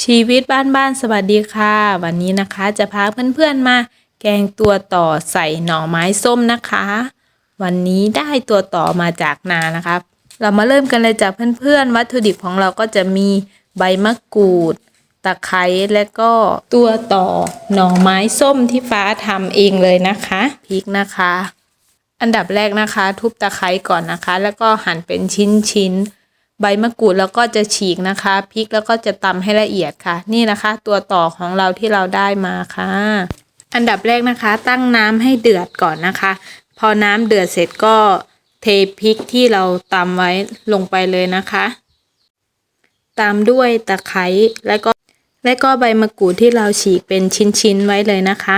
ชีวิตบ้านๆสวัสดีค่ะ วันนี้นะคะจะพาเพื่อนๆมา แกงตัวต่อใส่หน่อไม้ส้มนะคะ วันนี้ได้ตัวต่อมาจากนานะครับ เรามาเริ่มกันเลยจากเพื่อนๆ วัตถุดิบของเราก็จะมีใบมะกรูด ตะไคร้และก็ตัวต่อหน่อไม้ส้มที่ฟ้าทำเองเลยนะคะพริกนะคะ อันดับแรกนะคะ ทุบตะไคร้ก่อนนะคะ แล้วก็หั่นเป็นชิ้นๆ ใบมะกรูดแล้วก็จะฉีกนะคะพริกแล้วก็จะตำให้ละเอียดค่ะ นี่นะคะ ตัวต่อของเราที่เราได้มาค่ะ อันดับแรกนะคะ ตั้งน้ำให้เดือดก่อนนะคะ พอน้ำเดือดเสร็จก็เทพริกที่เราตำไว้ลงไปเลยนะคะ ตามด้วยตะไคร้และก็และก็ใบมะกรูดที่เราฉีกเป็นชิ้นๆไว้เลยนะคะ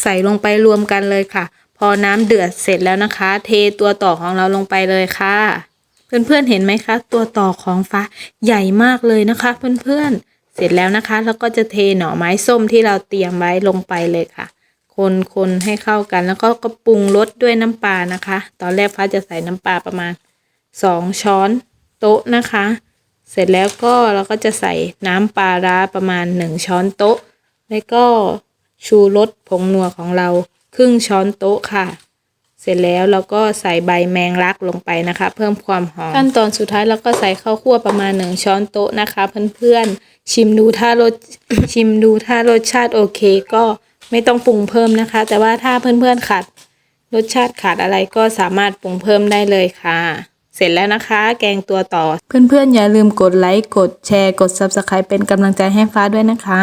ใส่ลงไปรวมกันเลยค่ะ พอน้ำเดือดเสร็จแล้วนะคะ เทตัวต่อของเราลงไปเลยค่ะ เพื่อนๆเห็นไหมคะ ตัวต่อของฟ้าใหญ่มากเลยนะคะ เพื่อนๆ เสร็จแล้วนะคะ แล้วก็จะเทหน่อไม้ส้มที่เราเตรียมไว้ลงไปเลยค่ะ คนคนให้เข้ากันแล้วก็ก็ปรุงรสด้วยน้ำปลานะคะ ตอนแรกฟ้าจะใส่น้ำปลาประมาณสองช้อนโต๊ะนะคะ เสร็จแล้วก็เราก็จะใส่น้ำปลาร้าประมาณหนึ่งช้อนโต๊ะ แล้วก็ชูรสผงนัวของเราครึ่งช้อนโต๊ะค่ะ เสร็จแล้วเราก็ใส่ใบแมงลักลงไปนะคะ เพิ่มความหอมขั้นตอนสุดท้ายเราก็ใส่ข้าวคั่วประมาณหนึ่งช้อนโต๊ะนะคะ เพื่อนๆชิมดูถ้ารสชิมดูถ้ารสชาติโอเค ก็ไม่ต้องปรุงเพิ่มนะคะ แต่ว่าถ้าเพื่อนๆขาดรสชาติขาดอะไรก็สามารถปรุงเพิ่มได้เลยค่ะ เสร็จแล้วนะคะ แกงตัวต่อ เพื่อนๆอย่าลืมกดไลค์กดแชร์กด Subscribe เป็นกำลังใจให้ฟ้าด้วยนะคะ